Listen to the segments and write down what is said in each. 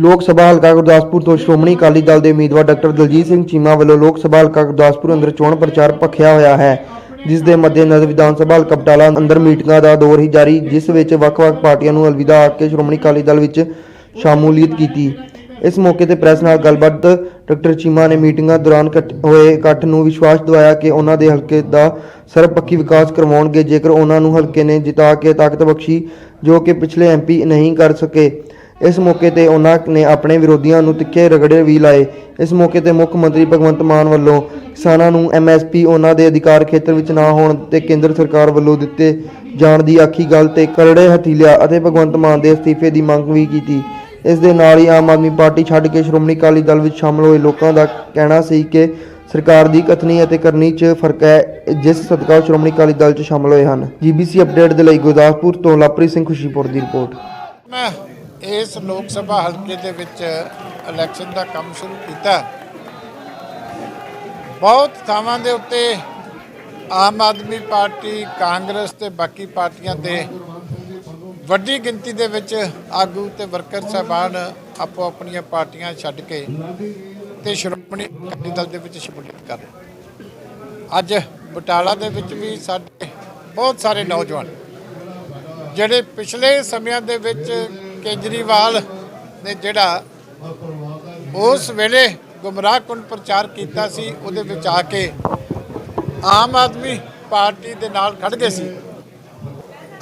ਲੋਕ ਸਭਾ ਹਲਕਾ ਗੁਰਦਾਸਪੁਰ ਤੋਂ ਸ਼੍ਰੋਮਣੀ ਅਕਾਲੀ ਦਲ ਦੇ ਉਮੀਦਵਾਰ ਡਾਕਟਰ ਦਲਜੀਤ ਸਿੰਘ ਚੀਮਾ ਵੱਲੋਂ ਲੋਕ ਸਭਾ ਹਲਕਾ ਗੁਰਦਾਸਪੁਰ ਅੰਦਰ ਚੋਣ ਪ੍ਰਚਾਰ ਭਖਿਆ ਹੋਇਆ ਹੈ, ਜਿਸ ਦੇ ਮੱਦੇਨਜ਼ਰ ਵਿਧਾਨ ਸਭਾ ਹਲਕਾ ਬਟਾਲਾ ਅੰਦਰ ਮੀਟਿੰਗਾਂ ਦਾ ਦੌਰ ਹੀ ਜਾਰੀ, ਜਿਸ ਵਿੱਚ ਵੱਖ-ਵੱਖ ਪਾਰਟੀਆਂ ਨੂੰ ਅਲਵਿਦਾ ਆਖ ਕੇ ਸ਼੍ਰੋਮਣੀ ਅਕਾਲੀ ਦਲ ਵਿੱਚ ਸ਼ਾਮੂਲੀਅਤ ਕੀਤੀ। ਇਸ ਮੌਕੇ ਤੇ ਪ੍ਰੈਸ ਨਾਲ ਗੱਲਬਾਤ ਡਾਕਟਰ ਚੀਮਾ ਨੇ ਮੀਟਿੰਗਾਂ ਦੌਰਾਨ ਇਕੱਠ- ਹੋਏ ਇਕੱਠ ਨੂੰ ਵਿਸ਼ਵਾਸ ਦਿਵਾਇਆ ਕਿ ਉਹਨਾਂ ਦੇ ਹਲਕੇ ਦਾ ਸਰਬਪੱਖੀ ਵਿਕਾਸ ਕਰਵਾਉਣਗੇ, ਜੇਕਰ ਉਹਨਾਂ ਨੂੰ ਹਲਕੇ ਨੇ ਜਿਤਾ ਕੇ ਤਾਕਤ ਬਖਸ਼ੀ, ਜੋ ਕਿ ਪਿਛਲੇ ਐਮਪੀ ਨਹੀਂ ਕਰ ਸਕੇ। ਇਸ ਮੌਕੇ ਤੇ ਉਹਨਾਂ ਨੇ ਆਪਣੇ ਵਿਰੋਧੀਆਂ ਨੂੰ ਤਿੱਖੇ ਰਗੜੇ ਵੀ ਲਾਏ। ਇਸ ਮੌਕੇ ਤੇ ਮੁੱਖ ਮੰਤਰੀ ਭਗਵੰਤ ਮਾਨ ਵੱਲੋਂ ਕਿਸਾਨਾਂ ਨੂੰ ਐਮਐਸਪੀ ਉਹਨਾਂ ਦੇ ਅਧਿਕਾਰ ਖੇਤਰ ਵਿੱਚ ਨਾ ਹੋਣ ਤੇ ਕੇਂਦਰ ਸਰਕਾਰ ਵੱਲੋਂ ਦਿੱਤੇ ਜਾਣ ਦੀ ਆਖੀ ਗੱਲ ਤੇ ਕਰੜੇ ਹਥੀਲਿਆ ਅਤੇ ਭਗਵੰਤ ਮਾਨ ਦੇ ਅਸਤੀਫੇ ਦੀ ਮੰਗ ਵੀ ਕੀਤੀ। ਇਸ ਦੇ ਨਾਲ ਹੀ ਆਮ ਆਦਮੀ ਪਾਰਟੀ ਛੱਡ ਕੇ ਸ਼੍ਰੋਮਣੀ ਅਕਾਲੀ ਦਲ ਵਿੱਚ ਸ਼ਾਮਲ ਹੋਏ ਲੋਕਾਂ ਦਾ ਕਹਿਣਾ ਸੀ ਕਿ ਸਰਕਾਰ ਦੀ ਕਥਨੀ ਅਤੇ ਕਰਨੀ 'ਚ ਫ਼ਰਕ ਹੈ, ਜਿਸ ਸਦਕਾ ਸ਼੍ਰੋਮਣੀ ਅਕਾਲੀ ਦਲ 'ਚ ਸ਼ਾਮਲ ਹੋਏ ਹਨ। ਜੀਬੀਸੀ ਅਪਡੇਟ ਦੇ ਲਈ ਗੁਰਦਾਸਪੁਰ ਤੋਂ ਲਵਪ੍ਰੀਤ ਸਿੰਘ ਖੁਸ਼ੀਪੁਰ ਦੀ ਰਿਪੋਰਟ। ਇਸ ਲੋਕ ਸਭਾ ਹਲਕੇ ਦੇ ਵਿੱਚ ਇਲੈਕਸ਼ਨ ਦਾ ਕੰਮ ਸ਼ੁਰੂ ਕੀਤਾ। ਬਹੁਤ ਥਾਵਾਂ ਦੇ ਉੱਤੇ ਆਮ ਆਦਮੀ ਪਾਰਟੀ, ਕਾਂਗਰਸ ਤੇ ਬਾਕੀ ਪਾਰਟੀਆਂ ਦੇ ਵੱਡੀ ਗਿਣਤੀ ਦੇ ਵਿੱਚ ਆਗੂ ਤੇ ਵਰਕਰ ਸਾਹਿਬਾਨ ਆਪੋ ਆਪਣੀਆਂ ਪਾਰਟੀਆਂ ਛੱਡ ਕੇ ਤੇ ਸ਼੍ਰੋਮਣੀ ਅਕਾਲੀ ਦਲ ਦੇ ਵਿੱਚ ਸ਼ਮੂਲੀਅਤ ਕਰ ਅੱਜ ਬਟਾਲਾ ਦੇ ਵਿੱਚ ਵੀ ਸਾਡੇ ਬਹੁਤ ਸਾਰੇ ਨੌਜਵਾਨ, ਜਿਹੜੇ ਪਿਛਲੇ ਸਮਿਆਂ ਦੇ ਵਿੱਚ ਕੇਜਰੀਵਾਲ ਨੇ ਜਿਹੜਾ ਉਸ ਵੇਲੇ ਗੁੰਮਰਾਹਕੁਨ ਪ੍ਰਚਾਰ ਕੀਤਾ ਸੀ, ਉਹਦੇ ਵਿੱਚ ਆ ਕੇ ਆਮ ਆਦਮੀ ਪਾਰਟੀ ਦੇ ਨਾਲ ਖੜ ਗਏ ਸੀ।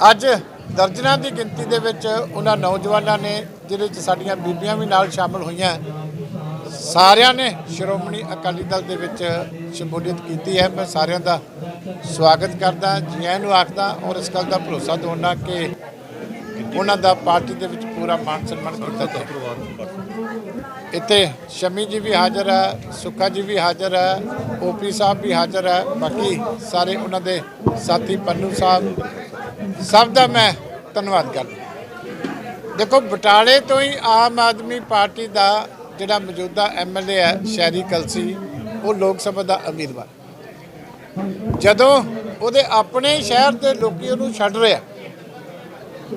ਅੱਜ ਦਰਜਨਾਂ ਦੀ ਗਿਣਤੀ ਦੇ ਵਿੱਚ ਉਹਨਾਂ ਨੌਜਵਾਨਾਂ ਨੇ, ਜਿਹਦੇ ਵਿੱਚ ਸਾਡੀਆਂ ਬੀਬੀਆਂ ਵੀ ਨਾਲ ਸ਼ਾਮਲ ਹੋਈਆਂ, ਸਾਰਿਆਂ ਨੇ ਸ਼੍ਰੋਮਣੀ ਅਕਾਲੀ ਦਲ ਦੇ ਵਿੱਚ ਸ਼ਮੂਲੀਅਤ ਕੀਤੀ ਹੈ। ਮੈਂ ਸਾਰਿਆਂ ਦਾ ਸਵਾਗਤ ਕਰਦਾ ਜੀਆਂ ਆਇਆਂ ਨੂੰ ਆਖਦਾ ਔਰ ਇਸ ਗੱਲ ਦਾ ਭਰੋਸਾ ਦਿਵਾਉਣਾ ਕਿ ਉਹਨਾਂ ਦਾ ਪਾਰਟੀ ਦੇ ਵਿੱਚ ਪੂਰਾ ਮਾਨ ਸਨਮਾਨ ਕੀਤਾ ਜਾਏ ਇੱਥੇ ਸ਼ਮੀ ਜੀ ਵੀ ਹਾਜ਼ਰ ਹੈ ਸੁੱਖਾ ਜੀ ਵੀ ਹਾਜ਼ਰ ਹੈ ਓਪੀ ਸਾਹਿਬ ਵੀ ਹਾਜ਼ਰ ਹੈ। ਬਾਕੀ ਸਾਰੇ ਉਹਨਾਂ ਦੇ ਸਾਥੀ ਪੰਨੂ ਸਾਹਿਬ ਸਭ ਦਾ ਮੈਂ ਧੰਨਵਾਦ ਕਰਦਾ। ਦੇਖੋ ਬਟਾਲੇ ਤੋਂ ਹੀ ਆਮ ਆਦਮੀ ਪਾਰਟੀ ਦਾ ਜਿਹੜਾ ਮੌਜੂਦਾ ਐਮਐਲਏ ਹੈ ਸ਼ਹਿਰੀ ਕਲਸੀ ਉਹ ਲੋਕ ਸਭਾ ਦਾ ਉਮੀਦਵਾਰ। ਜਦੋਂ ਉਹਦੇ ਆਪਣੇ ਸ਼ਹਿਰ ਦੇ ਲੋਕੀ ਉਹਨੂੰ ਛੱਡ ਰਿਹਾ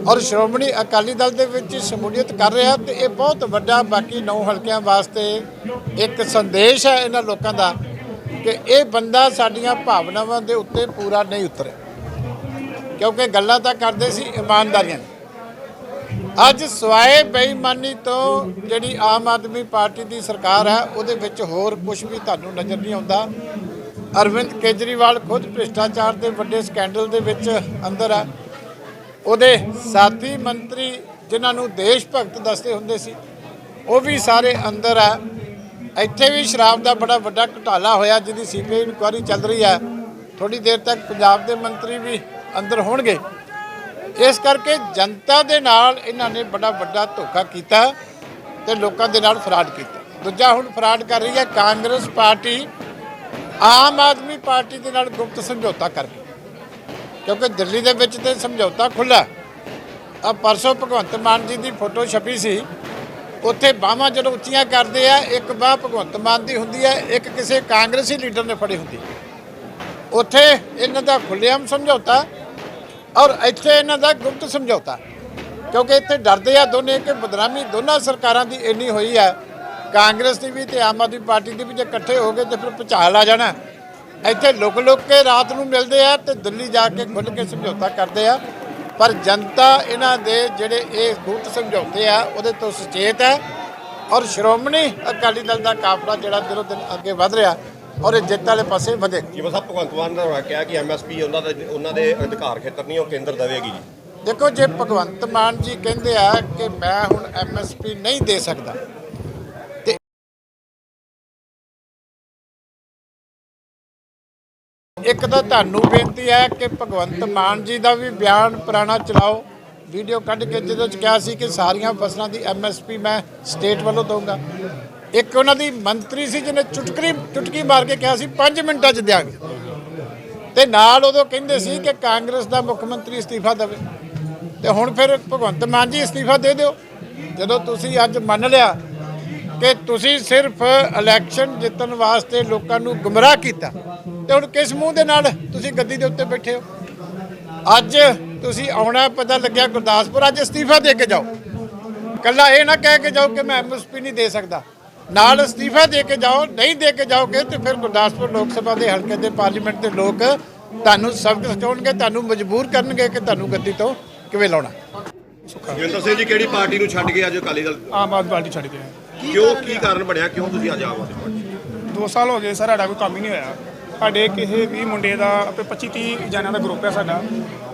ਔਰ ਸ਼੍ਰੋਮਣੀ ਅਕਾਲੀ ਦਲ ਦੇ ਵਿੱਚ ਸ਼ਮੂਲੀਅਤ ਕਰ ਰਿਹਾ ਤੇ ਇਹ ਬਹੁਤ ਵੱਡਾ, ਬਾਕੀ ਨੌ ਹਲਕਿਆਂ ਵਾਸਤੇ ਇੱਕ ਸੰਦੇਸ਼ ਹੈ ਇਹਨਾਂ ਲੋਕਾਂ ਦਾ ਕਿ ਇਹ ਬੰਦਾ ਸਾਡੀਆਂ ਭਾਵਨਾਵਾਂ ਦੇ ਉੱਤੇ ਪੂਰਾ ਨਹੀਂ ਉਤਰਿਆ ਕਿਉਂਕਿ ਗੱਲਾਂ ਤਾਂ ਕਰਦੇ ਸੀ ਇਮਾਨਦਾਰੀਆਂ ਅੱਜ ਸਵਾਏ ਬੇਈਮਾਨੀ ਤੋਂ ਜਿਹੜੀ ਆਮ ਆਦਮੀ ਪਾਰਟੀ ਦੀ ਸਰਕਾਰ ਹੈ, ਉਹਦੇ ਵਿੱਚ ਹੋਰ ਕੁਝ ਵੀ ਤੁਹਾਨੂੰ ਨਜ਼ਰ ਨਹੀਂ ਆਉਂਦਾ। ਅਰਵਿੰਦ ਕੇਜਰੀਵਾਲ ਖੁਦ ਭ੍ਰਿਸ਼ਟਾਚਾਰ ਦੇ ਵੱਡੇ ਸਕੈਂਡਲ ਦੇ ਵਿੱਚ ਅੰਦਰ ਆ। ਉਹਦੇ ਸਾਥੀ ਮੰਤਰੀ ਜਿਨ੍ਹਾਂ ਨੂੰ ਦੇਸ਼ ਭਗਤ ਦੱਸਦੇ ਹੁੰਦੇ ਸੀ, ਉਹ ਵੀ ਸਾਰੇ ਅੰਦਰ ਆ। ਇੱਥੇ ਵੀ ਸ਼ਰਾਬ ਦਾ ਬੜਾ ਵੱਡਾ ਘੁਟਾਲਾ ਹੋਇਆ, ਜਿਹਦੀ ਸੀਬੀਆਈ ਇਨਕੁਆਇਰੀ ਚੱਲ ਰਹੀ ਹੈ ਥੋੜੀ ਦੇਰ ਤੱਕ ਪੰਜਾਬ ਦੇ ਮੰਤਰੀ ਵੀ ਅੰਦਰ ਹੋਣਗੇ। ਇਸ ਕਰਕੇ ਜਨਤਾ ਦੇ ਨਾਲ ਇਹਨਾਂ ਨੇ ਬੜਾ ਵੱਡਾ ਧੋਖਾ ਕੀਤਾ ਤੇ ਲੋਕਾਂ ਦੇ ਨਾਲ ਫਰਾਡ ਕੀਤਾ। ਦੂਜਾ ਹੁਣ ਫਰਾਡ ਕਰ ਰਹੀ ਹੈ, ਕਾਂਗਰਸ ਪਾਰਟੀ ਆਮ ਆਦਮੀ ਪਾਰਟੀ ਦੇ ਨਾਲ ਗੁਪਤ ਸਮਝੌਤਾ ਕਰਕੇ। ਕਿਉਂਕਿ ਦਿੱਲੀ ਦੇ ਵਿੱਚ ਤੇ ਸਮਝੌਤਾ ਖੁੱਲਾ ਆ ਪਰਸੋਂ ਭਗਵੰਤ ਮਾਨ ਜੀ ਦੀ ਫੋਟੋ ਛਪੀ ਸੀ। ਉੱਥੇ ਬਾਹਾਂ ਜਦੋਂ ਉੱਚੀਆਂ ਕਰਦੇ ਆ, ਇੱਕ ਬਾਹ ਭਗਵੰਤ ਮਾਨ ਦੀ ਹੁੰਦੀ ਹੈ, ਇੱਕ ਕਿਸੇ ਕਾਂਗਰਸੀ ਲੀਡਰ ਨੇ ਫੜੀ ਹੁੰਦੀ। ਉੱਥੇ ਇਹਨਾਂ ਦਾ ਖੁੱਲ੍ਹੇਆਮ ਸਮਝੌਤਾ ਔਰ ਇੱਥੇ ਇਹਨਾਂ ਦਾ ਗੁਪਤ ਸਮਝੌਤਾ। ਕਿਉਂਕਿ ਇੱਥੇ ਡਰਦੇ ਆ ਦੋਨੇ ਕਿ ਬਦਨਾਮੀ ਦੋਨਾਂ ਸਰਕਾਰਾਂ ਦੀ ਇੰਨੀ ਹੋਈ ਹੈ ਕਾਂਗਰਸ ਦੀ ਵੀ ਤੇ ਆਮ ਆਦਮੀ ਪਾਰਟੀ ਦੀ ਵੀ ਜੇ ਇਕੱਠੇ ਹੋ ਗਏ ਤੇ ਫਿਰ ਭੁਚਾਲ ਆ ਜਾਣਾ। ਇੱਥੇ ਲੁਕ ਲੁਕ ਕੇ ਰਾਤ ਨੂੰ ਮਿਲਦੇ ਆ ਤੇ ਦਿੱਲੀ ਜਾ ਕੇ ਖੁੱਲ ਕੇ ਸਮਝੌਤਾ ਕਰਦੇ ਆ। ਪਰ ਜਨਤਾ ਇਹਨਾਂ ਦੇ ਜਿਹੜੇ ਇਹ ਗੁਪਤ ਸਮਝੌਤੇ ਆ ਉਹਦੇ ਤੋਂ ਸੁਚੇਤ ਹੈ। ਔਰ ਸ਼੍ਰੋਮਣੀ ਅਕਾਲੀ ਦਲ ਦਾ ਕਾਫਲਾ ਜਿਹੜਾ ਦਿਨੋਂ ਦਿਨ ਅੱਗੇ ਵਧ ਰਿਹਾ ਔਰ ਇਹ ਜਿੱਤ ਵਾਲੇ ਪਾਸੇ ਵਧੇ। ਜਿਵੇਂ ਸਾਹਿਬ ਭਗਵੰਤ ਮਾਨ ਨੇ ਕਿਹਾ ਕਿ ਐਮਐਸਪੀ ਉਹਨਾਂ ਦੇ ਉਹਨਾਂ ਦੇ ਅਧਿਕਾਰ ਖੇਤਰ ਨਹੀਂ ਉਹ ਕੇਂਦਰ ਦੇਵੇਗੀ ਜੀ। ਦੇਖੋ ਜੇ ਭਗਵੰਤ ਮਾਨ ਜੀ ਕਹਿੰਦੇ ਆ ਕਿ ਮੈਂ ਹੁਣ ਐਮਐਸਪੀ ਨਹੀਂ ਦੇ ਸਕਦਾ ਇੱਕ ਤਾਂ ਤੁਹਾਨੂੰ ਬੇਨਤੀ ਹੈ ਕਿ ਭਗਵੰਤ ਮਾਨ ਜੀ ਦਾ ਵੀ ਬਿਆਨ ਪੁਰਾਣਾ ਚਲਾਓ। ਵੀਡੀਓ ਕੱਢ ਕੇ ਜਿਹਦੇ 'ਚ ਕਿਹਾ ਸੀ ਕਿ ਸਾਰੀਆਂ ਫਸਲਾਂ ਦੀ ਐਮਐਸਪੀ ਮੈਂ ਸਟੇਟ ਵੱਲੋਂ ਦਊਂਗਾ। ਇੱਕ ਉਹਨਾਂ ਦੀ ਮੰਤਰੀ ਸੀ ਜਿਹਨੇ ਚੁਟਕਰੀ ਚੁਟਕੀ ਮਾਰ ਕੇ ਕਿਹਾ ਸੀ 5 ਮਿੰਟਾਂ 'ਚ ਦਿਆਂਗੇ। ਤੇ ਨਾਲ ਉਦੋਂ ਕਹਿੰਦੇ ਸੀ ਕਿ ਕਾਂਗਰਸ ਦਾ ਮੁੱਖ ਮੰਤਰੀ ਅਸਤੀਫਾ ਦੇਵੇ। ਤੇ ਹੁਣ ਫਿਰ ਭਗਵੰਤ ਮਾਨ ਜੀ ਅਸਤੀਫਾ ਦੇ ਦਿਓ। ਜਦੋਂ ਤੁਸੀਂ ਅੱਜ ਮੰਨ ਲਿਆ ਕਿ ਤੁਸੀਂ ਸਿਰਫ ਇਲੈਕਸ਼ਨ ਜਿੱਤਣ ਵਾਸਤੇ ਲੋਕਾਂ ਨੂੰ ਗੁੰਮਰਾਹ ਕੀਤਾ। ਤੇ ਹੁਣ ਕਿਸ ਮੂੰਹ ਦੇ ਨਾਲ ਤੁਸੀਂ ਗੱਦੀ ਦੇ ਉੱਤੇ ਬੈਠੇ ਹੋ? ਅੱਜ ਤੁਸੀਂ ਆਉਣਾ ਪਤਾ ਲੱਗਿਆ ਗੁਰਦਾਸਪੁਰ ਅੱਜ ਅਸਤੀਫਾ ਦੇ ਕੇ ਜਾਓ। ਕੱਲਾ ਇਹ ਨਾ ਕਹਿ ਕੇ ਜਾਓ ਕਿ ਮੈਂ ਐਮਐਸਪੀ ਨਹੀਂ ਦੇ ਸਕਦਾ। ਨਾਲ ਅਸਤੀਫਾ ਦੇ ਕੇ ਜਾਓ ਨਹੀਂ ਦੇ ਕੇ ਜਾਓਗੇ ਤੇ ਫਿਰ ਗੁਰਦਾਸਪੁਰ ਲੋਕ ਸਭਾ ਦੇ ਹਲਕੇ ਦੇ ਪਾਰਲੀਮੈਂਟ ਦੇ ਲੋਕ ਤੁਹਾਨੂੰ ਸਬਕ ਸਿਖਾਉਣਗੇ ਤੁਹਾਨੂੰ ਮਜਬੂਰ ਕਰਨਗੇ ਕਿ ਤੁਹਾਨੂੰ ਗੱਦੀ ਤੋਂ ਕਿਵੇਂ ਲਾਉਣਾ। ਜਵਿੰਦਰ ਸਿੰਘ ਜੀ ਕਿਹੜੀ ਪਾਰਟੀ ਨੂੰ ਛੱਡ ਕੇ ਅੱਜ ਅਕਾਲੀ ਦਲ? ਆਮ ਆਦਮੀ ਪਾਰਟੀ ਛੱਡ ਗਏ ਕਿਉਂ ਕੀ ਕਾਰਨ ਬਣਿਆ? ਕਿਉਂ ਤੁਸੀਂ ਅੱਜ ਪਾਰਟੀ ਦੋ ਸਾਲ ਹੋ ਗਏ ਸਰ ਸਾਡਾ ਕੋਈ ਕੰਮ ਹੀ ਨਹੀਂ ਹੋਇਆ। ਸਾਡੇ ਕਿਸੇ ਵੀ ਮੁੰਡੇ ਦਾ ਆਪੇ 25 30 ਜਣਿਆਂ ਦਾ ਗਰੁੱਪ ਹੈ ਸਾਡਾ।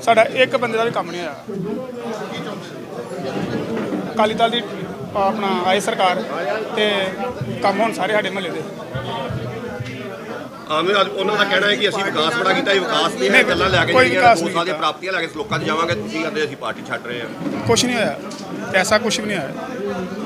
ਸਾਡਾ ਇੱਕ ਬੰਦੇ ਦਾ ਵੀ ਕੰਮ ਨਹੀਂ ਹੋਇਆ। ਅਕਾਲੀ ਦਲ ਦੀ ਆਪਣਾ ਆਈ ਸਰਕਾਰ ਤੇ ਕੰਮ ਹੁਣ ਸਾਰੇ ਸਾਡੇ ਮਹੱਲੇ ਦੇ। ਆਮ ਆਦਮੀ ਉਹਨਾਂ ਦਾ ਕਹਿਣਾ ਹੈ ਕਿ ਅਸੀਂ ਵਿਕਾਸ ਬੜਾ ਕੀਤਾ ਇਹ ਵਿਕਾਸ ਨਹੀਂ, ਗੱਲਾਂ ਲੈ ਕੇ ਕੋਈ ਜਿਹੜੀਆਂ ਸਾਰੀਆਂ ਕੀਤਾ। ਪ੍ਰਾਪਤੀਆਂ ਲੈ ਕੇ ਲੋਕਾਂ 'ਚ ਜਾਵਾਂਗੇ ਤੁਸੀਂ ਕਹਿੰਦੇ ਅਸੀਂ ਪਾਰਟੀ ਛੱਡ ਰਹੇ ਹਾਂ। ਕੁਝ ਨਹੀਂ ਹੋਇਆ। ਐਸਾ ਕੁਝ ਵੀ ਨਹੀਂ ਹੋਇਆ।